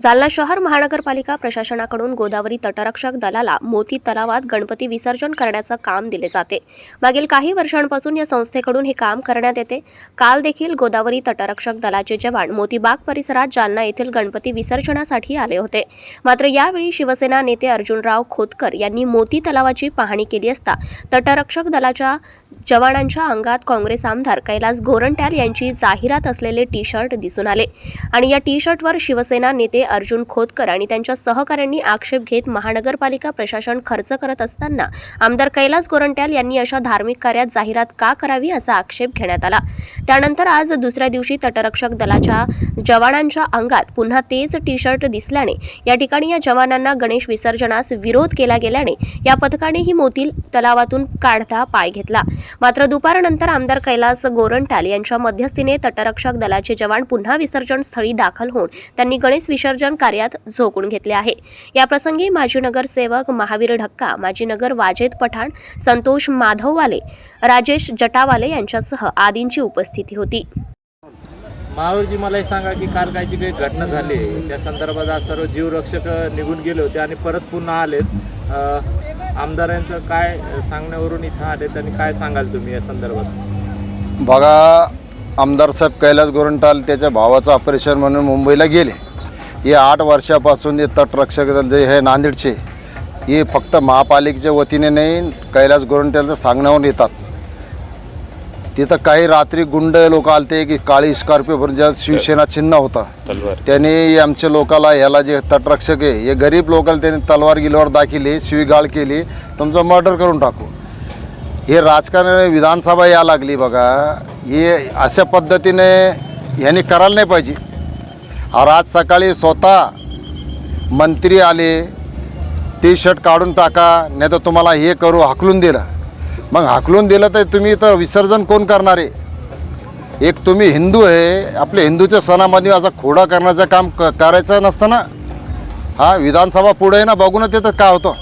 जालना शहर महानगरपालिका प्रशासनाकडून गोदावरी तटरक्षक दलाला मोती तलावात गणपती विसर्जन करण्याचं काम दिले जाते. मागील काही वर्षांपासून या संस्थेकडून हे काम करण्यात येते. काल देखील गोदावरी तटरक्षक दलाचे जवान मोतीबाग परिसरात जालना येथील गणपती विसर्जनासाठी आले होते. मात्र यावेळी शिवसेना नेते अर्जुनराव खोतकर यांनी मोती तलावाची पाहणी केली असता तटरक्षक दलाच्या जवानांच्या अंगात काँग्रेस आमदार कैलास गोरंट्याल यांची जाहिरात असलेले टी शर्ट दिसून आले. आणि या टी शर्टवर शिवसेना नेते अर्जुन खोतकर आणि त्यांच्या सहकाऱ्यांनी आक्षेप घेत महानगरपालिका प्रशासन खर्च करत असताना आमदार कैलास गोरंट्याल यांनी अशा धार्मिक कार्यात जाहिरात का करावी असा आक्षेप घेण्यात आला. त्यानंतर आज दुसऱ्या दिवशी तटरक्षक दलाच्या जवानांच्या अंगात पुन्हा तेच टी शर्ट दिसल्याने या ठिकाणी या जवानांना गणेश विसर्जनास विरोध केला गेल्याने या पथकाने ही मोतील तलावातून काढता पाय घेतला. मात्र दुपारनंतर आमदार कैलास गोरंटाल यांच्या मध्यस्थीने तटरक्षक दलाचे जवान पुन्हा विसर्जन स्थळी दाखल होऊन त्यांनी गणेश विसर्जन कार्यात झोकून घेतले आहे. याप्रसंगी माजी नगरसेवक महावीर ढक्का माजी नगर वाजेद पठाण संतोष माधववाले राजेश जटावाले यांच्यासह आदींची उपस्थिती होती. महावीरजी मला हे सांगा की काल काय जी काही घटना झाली त्या संदर्भात आज सर्व जीवरक्षक निघून गेले होते आणि परत पुन्हा आलेत. आमदारांचं काय सांगण्यावरून इथं आलेत आणि काय सांगाल तुम्ही या संदर्भात? बघा आमदार साहेब कैलास गोरंटाल त्याच्या भावाचं ऑपरेशन म्हणून मुंबईला गेले. हे आठ वर्षापासून जे तटरक्षक दल जे हे नांदेडचे हे फक्त महापालिकेच्या वतीने नाही कैलास गोरंट्यालचं सांगण्यावर येतात. तिथं काही रात्री गुंड लोक आलते की काळी स्कॉर्पिओ भरून ज्या शिवसेना चिन्ह होता त्याने आमच्या लोकाला ह्याला जे तटरक्षक आहे हे गरीब लोकाला त्यांनी तलवार गिलवार दाखिली शिवीगाळ केली तुमचं मर्डर करून टाकू. हे राजकारण विधानसभा या लागली बघा हे अशा पद्धतीने ह्यांनी करायला नाही पाहिजे. और आज सकाळी स्वतः मंत्री आले टी शर्ट काढून टाका नाही तर तुम्हाला हे करू हाकलून दिलं. मग हाकलून दिलं तर तुम्ही इथं विसर्जन कोण करणार आहे? एक तुम्ही हिंदू आहे आपल्या हिंदूच्या सणामध्ये माझा खोडा करण्याचं काम क करायचं नसतं ना? हा विधानसभा पुढे आहे ना बघू ना तर काय होतं?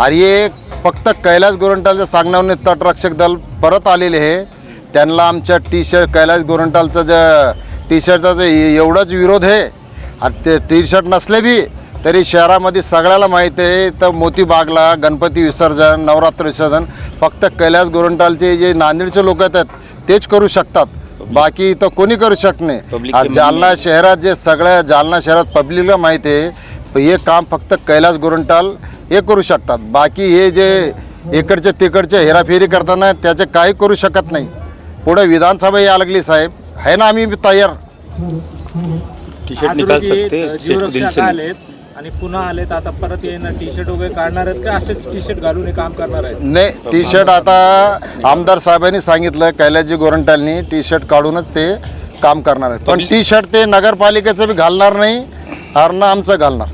अरे फक्त कैलास गोरंटालच्या सांगण्यावरून तटरक्षक दल परत आलेले आहे त्यांना आमच्या टी शर्ट कैलास गोरंटालचं जे टी शर्टचा जे एवढाच विरोध आहे आणि ते टी शर्ट नसले बी तरी शहरामध्ये सगळ्याला माहीत आहे तर मोतीबागला गणपती विसर्जन नवरात्र विसर्जन फक्त कैलास गोरंटालचे जे नांदेडचे लोक येतात तेच करू शकतात. बाकी इथं कोणी करू शकत नाही. आज जालना शहरात जे सगळ्या जालना शहरात पब्लिकला माहीत आहे हे काम फक्त कैलास गोरंटाल हे करू शकतात. बाकी हे जे इकडचे तिकडचे हेराफेरी करताना त्याचे काही करू शकत नाही. पुढे विधानसभा या लागली साहेब. आहे ना आम्ही तयार. टी शर्ट निकाल सकते आणि पुन्हा आलेत आता परत येणार टी शर्ट वगैरे काढणार आहेत का? असेच टी शर्ट घालून हे काम करणार आहेत? नाही टी शर्ट आता आमदार साहेबांनी सांगितलं कैलासजी गोरंटालनी टी शर्ट काढूनच ते काम करणार आहेत. पण टी शर्ट ते नगरपालिकेचं बी घालणार नाही अर्ण आमचं घालणार.